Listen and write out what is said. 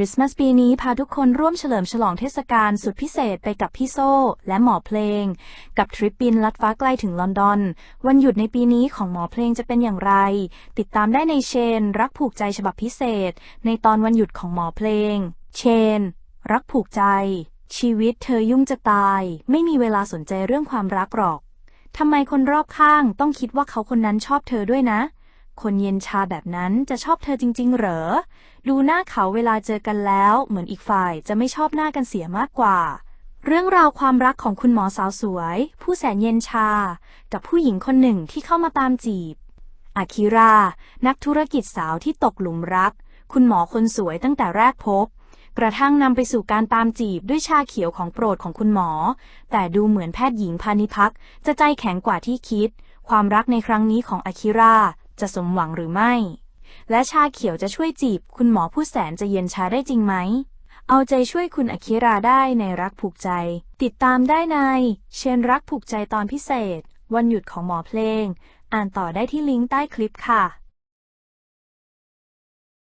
ริสต์มาสปีนี้พาทุกคนร่วมเฉลิมฉลองเทศกาลสุดพิเศษไปกับพี่โซ่และหมอเพลง กับทริปบินลัดฟ้าไกลถึงลอนดอน วันหยุดในปีนี้ของหมอเพลงจะเป็นอย่างไร ติดตามได้ในเชน รักผูกใจฉบับพิเศษ ในตอนวันหยุดของหมอเพลง เชน รักผูกใจ ชีวิตเธอยุ่งจะตาย ไม่มีเวลาสนใจเรื่องความรักหรอกทำไมคนรอบข้างต้องคิดว่าเขาคนนั้นชอบเธอด้วยนะ คนเย็นชาแบบนั้นจะชอบเธอจริง ๆ เหรอ ดูหน้าเขาเวลาเจอกันแล้ว เหมือนอีกฝ่ายจะไม่ชอบหน้ากันเสียมากกว่า เรื่องราวความรักของคุณหมอสาวสวย ผู้แสนเย็นชา กับผู้หญิงคนหนึ่งที่เข้ามาตามจีบ อาคิรา นักธุรกิจสาวที่ตกหลุมรัก คุณหมอคนสวยตั้งแต่แรกพบกระทั่งนำไปสู่การตามจีบด้วยชาเขียวของโปรดของคุณหมอ แต่ดูเหมือนแพทย์หญิงพานิพักจะใจแข็งกว่าที่คิด ความรักในครั้งนี้ของอาคิรา จะสมหวังหรือไม่ และชาเขียวจะช่วยจีบ คุณหมอผู้แสนจะเย็นชาได้จริงไหม เอาใจช่วยคุณอาคิราได้ในรักผูกใจ ติดตามได้ในเชนรักผูกใจตอนพิเศษ วันหยุดของหมอเพลง อ่านต่อได้ที่ลิงก์ใต้คลิปค่ะ